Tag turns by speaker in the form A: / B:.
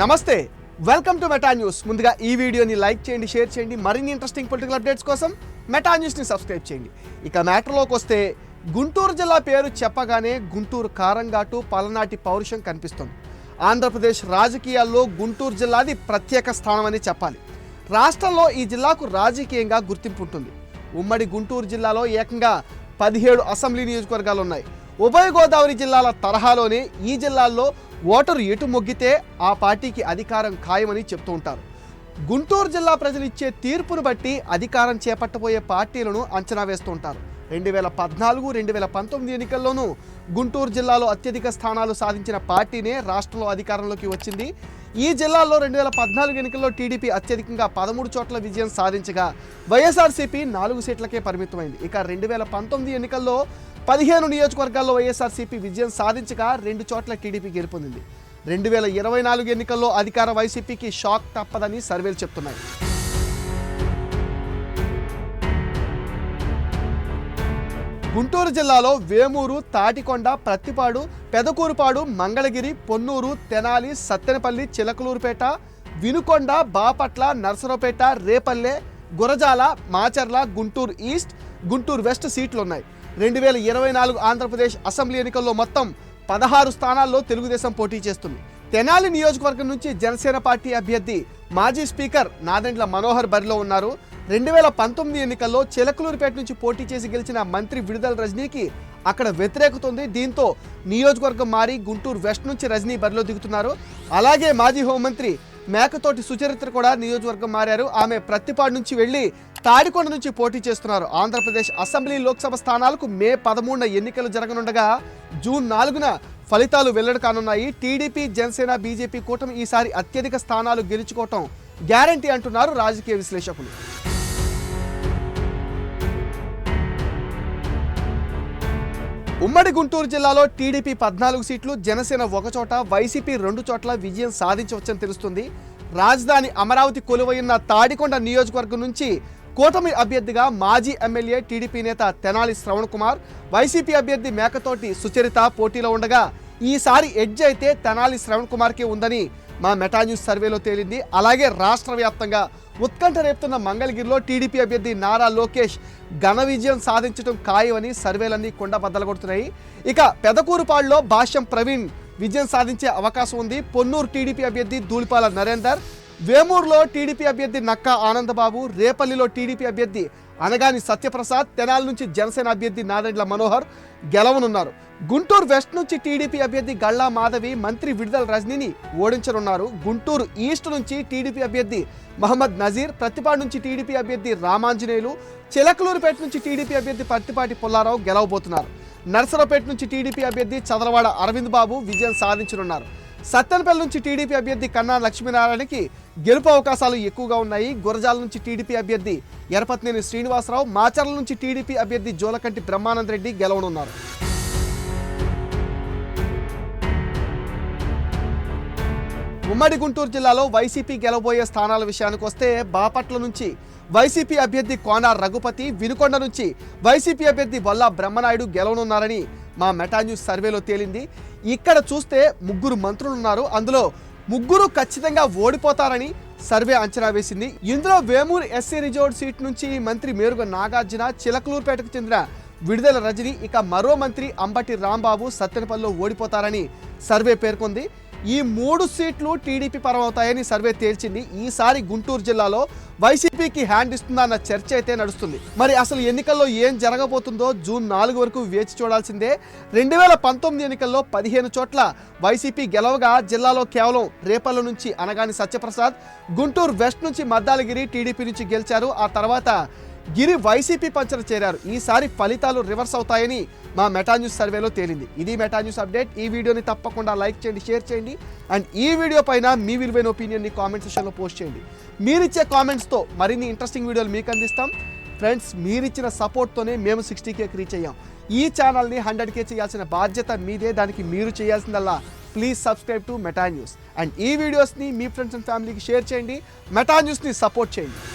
A: నమస్తే welcome to Meta news ముందుగా ఈ వీడియోని లైక్ చేయండి షేర్ చేయండి మరిన్ని ఇంట్రెస్టింగ్ పొలిటికల్ అప్డేట్స్ కోసం మెటా న్యూస్ని సబ్స్క్రైబ్ చేయండి. ఇక మ్యాటర్లోకి వస్తే గుంటూరు జిల్లా పేరు చెప్పగానే గుంటూరు కారంగాటు పలనాటి పౌరుషం కనిపిస్తుంది. ఆంధ్రప్రదేశ్ రాజకీయాల్లో గుంటూరు జిల్లాది ప్రత్యేక స్థానం అని చెప్పాలి. రాష్ట్రంలో ఈ జిల్లాకు రాజకీయంగా గుర్తింపు ఉంటుంది. ఉమ్మడి గుంటూరు జిల్లాలో ఏకంగా పదిహేడు అసెంబ్లీ నియోజకవర్గాలు ఉన్నాయి. ఉభయ గోదావరి జిల్లాల తరహాలోనే ఈ జిల్లాల్లో ఓటరు ఎటు మొగ్గితే ఆ పార్టీకి అధికారం ఖాయమని చెప్తూ ఉంటారు. గుంటూరు జిల్లా ప్రజలు ఇచ్చే తీర్పును బట్టి అధికారం చేపట్టబోయే పార్టీలను అంచనా వేస్తూ ఉంటారు. రెండు వేల పద్నాలుగు రెండు వేల పంతొమ్మిది ఎన్నికల్లోనూ గుంటూరు జిల్లాలో అత్యధిక స్థానాలు సాధించిన పార్టీనే రాష్ట్రంలో అధికారంలోకి వచ్చింది. ఈ జిల్లాలో రెండు వేల పద్నాలుగు ఎన్నికల్లో టీడీపీ అత్యధికంగా పదమూడు చోట్ల విజయం సాధించగా వైఎస్ఆర్సీపీ నాలుగు సీట్లకే పరిమితమైంది. ఇక రెండు వేల పంతొమ్మిది ఎన్నికల్లో పదిహేను నియోజకవర్గాల్లో వైఎస్ఆర్సీపీ విజయం సాధించగా రెండు చోట్ల టీడీపీ గెలుపొందింది. రెండు వేల ఇరవై నాలుగు ఎన్నికల్లో అధికార వైసీపీకి షాక్ తప్పదని సర్వేలు చెప్తున్నాయి. గుంటూరు జిల్లాలో వేమూరు తాటికొండ ప్రత్తిపాడు పెదకూరుపాడు మంగళగిరి పొన్నూరు తెనాలి సత్తెనపల్లి చిలకలూరుపేట వినుకొండ బాపట్ల నర్సరావుపేట రేపల్లె గురజాల మాచర్ల గుంటూరు ఈస్ట్ గుంటూరు వెస్ట్ సీట్లు ఉన్నాయి రెండు వేల ఇరవై నాలుగు ఆంధ్రప్రదేశ్ అసెంబ్లీ ఎన్నికల్లో మొత్తం పదహారు స్థానాల్లో తెలుగుదేశం పోటీ చేస్తుంది. తెనాలి నియోజకవర్గం నుంచి జనసేన పార్టీ అభ్యర్థి మాజీ స్పీకర్ నాదెండ్ల మనోహర్ బరిలో ఉన్నారు. రెండు వేల పంతొమ్మిది ఎన్నికల్లో చిలకలూరుపేట నుంచి పోటీ చేసి గెలిచిన మంత్రి విడుదల రజనీకి అక్కడ వ్యతిరేకత ఉంది దీంతో నియోజకవర్గం మారి గుంటూరు వెస్ట్ నుంచి రజనీ బరిలో దిగుతున్నారు. అలాగే మాజీ హోంమంత్రి మేకతోటి సుచరిత్ర కూడా నియోజకవర్గం మారారు. ఆమె ప్రత్తిపాడు నుంచి వెళ్ళి తాడికొండ నుంచి పోటీ చేస్తున్నారు. ఆంధ్రప్రదేశ్ అసెంబ్లీ లోక్సభ స్థానాలకు మే పదమూడున ఎన్నికలు జరగనుండగా జూన్ నాలుగున ఫలితాలు వెల్లడి కానున్నాయి టీడీపీ జనసేన బీజేపీ కూటమి ఈసారి అత్యధిక స్థానాలు గెలుచుకోవటం గ్యారంటీ అంటున్నారు రాజకీయ విశ్లేషకులు. ఉమ్మడి గుంటూరు జిల్లాలో టీడీపీ పద్నాలుగు సీట్లు జనసేన ఒకచోట వైసీపీ రెండు చోట్ల విజయం సాధించవచ్చని తెలుస్తుంది. రాజధాని అమరావతి కొలువైన తాడికొండ నియోజకవర్గం నుంచి కూటమి అభ్యర్థిగా మాజీ ఎమ్మెల్యే టీడీపీ నేత తెనాలి శ్రవణ్ కుమార్ వైసీపీ అభ్యర్థి మేకతోటి సుచరిత పోటీలో ఉండగా ఈసారి ఎడ్జ్ అయితే తెనాలి శ్రవణ్ కుమార్కే ఉందని మా మెటా న్యూస్ సర్వేలో తేలింది. అలాగే రాష్ట్ర వ్యాప్తంగా ఉత్కంఠ రేపుతున్న మంగళగిరిలో టీడీపీ అభ్యర్థి నారా లోకేష్ ఘన విజయం సాధించడం ఖాయమని సర్వేలన్నీ కొండ బద్దలగొడుతున్నాయి ఇక పెదకూరుపాడులో భాష్యం ప్రవీణ్ విజయం సాధించే అవకాశం ఉంది. పొన్నూరు టీడీపీ అభ్యర్థి ధూళిపాల నరేందర్ వేమూరులో టీడీపీ అభ్యర్థి నక్కా ఆనందబాబు రేపల్లిలో టీడీపీ అభ్యర్థి అనగాని సత్యప్రసాద్ తెనాల నుంచి జనసేన అభ్యర్థి నాదెండ్ల మనోహర్ గెలవనున్నారు. గుంటూరు వెస్ట్ నుంచి టీడీపీ అభ్యర్థి గళ్ళా మాధవి మంత్రి విడుదల రజనీని ఓడించనున్నారు. గుంటూరు ఈస్ట్ నుంచి టీడీపీ అభ్యర్థి మహమ్మద్ నజీర్ ప్రతిపాడు నుంచి టీడీపీ అభ్యర్థి రామాంజనేయులు చిలకలూరుపేట నుంచి టీడీపీ అభ్యర్థి పత్తిపాటి పుల్లారావు గెలవబోతున్నారు. నర్సరావుపేట నుంచి టీడీపీ అభ్యర్థి చదరవాడ అరవింద్ బాబు విజయం సాధించనున్నారు. సత్తెనపల్లి నుంచి టీడీపీ అభ్యర్థి కన్నా లక్ష్మీనారాయణకి గెలుపు అవకాశాలు ఎక్కువగా ఉన్నాయి. గురజాల నుంచి టీడీపీ అభ్యర్థి ఎరపత్నేని శ్రీనివాసరావు మాచర్ల నుంచి టీడీపీ అభ్యర్థి జోలకంటి బ్రహ్మానంద రెడ్డి గెలవనున్నారు. ఉమ్మడి గుంటూరు జిల్లాలో వైసీపీ గెలవబోయే స్థానాల విషయానికి వస్తే బాపట్ల నుంచి వైసీపీ అభ్యర్థి కోన రఘుపతి వినుకొండ నుంచి వైసీపీ అభ్యర్థి వల్లా బ్రహ్మనాయుడు గెలవనున్నారని మా మెటా న్యూస్ సర్వేలో తేలింది. ఇక్కడ చూస్తే ముగ్గురు మంత్రులు ఉన్నారు. అందులో ముగ్గురు ఖచ్చితంగా ఓడిపోతారని సర్వే అంచనా వేసింది. ఇందులో వేమూరు ఎస్సీ రిజోర్ట్ సీట్ నుంచి మంత్రి మేరుగ నాగార్జున చిలకలూరుపేటకు చెందిన విడుదల రజని ఇక మరో మంత్రి అంబటి రాంబాబు సత్తెనపల్లిలో ఓడిపోతారని సర్వే పేర్కొంది. ఈ మూడు సీట్లు టీడీపీ పరమవుతాయని సర్వే తేల్చింది. ఈసారి గుంటూరు జిల్లాలో వైసీపీకి హ్యాండ్ ఇస్తుందన్న చర్చ అయితే నడుస్తుంది. మరి అసలు ఎన్నికల్లో ఏం జరగబోతుందో జూన్ నాలుగు వరకు వేచి చూడాల్సిందే. రెండు వేల పంతొమ్మిది ఎన్నికల్లో పదిహేను చోట్ల వైసీపీ గెలవగా జిల్లాలో కేవలం రేపల్ల నుంచి అనగాని సత్యప్రసాద్ గుంటూరు వెస్ట్ నుంచి మద్దాలగిరి టీడీపీ నుంచి గెలిచారు. ఆ తర్వాత గిరి వైసీపీ పంచన చేరారు. ఈసారి ఫలితాలు రివర్స్ అవుతాయని మా మెటా న్యూస్ సర్వేలో తేలింది. ఇది మెటా న్యూస్ అప్డేట్. ఈ వీడియోని తప్పకుండా లైక్ చేయండి షేర్ చేయండి. అండ్ ఈ వీడియో పైన మీ విలువైన ఒపీనియన్ని కామెంట్ సెక్షన్లో పోస్ట్ చేయండి. మీరిచ్చే కామెంట్స్తో మరిన్ని ఇంట్రెస్టింగ్ వీడియోలు మీకు అందిస్తాం. ఫ్రెండ్స్ మీరిచ్చిన సపోర్ట్తోనే మేము సిక్స్టీ కేకి రీచ్ అయ్యాం. ఈ ఛానల్ని హండ్రెడ్ కే చేయాల్సిన బాధ్యత మీదే. దానికి మీరు చేయాల్సిందల్లా please subscribe to Meta news. And ఈ వీడియోస్ని మీ ఫ్రెండ్స్ అండ్ ఫ్యామిలీకి షేర్ చేయండి. మెటా న్యూస్ని సపోర్ట్ చేయండి.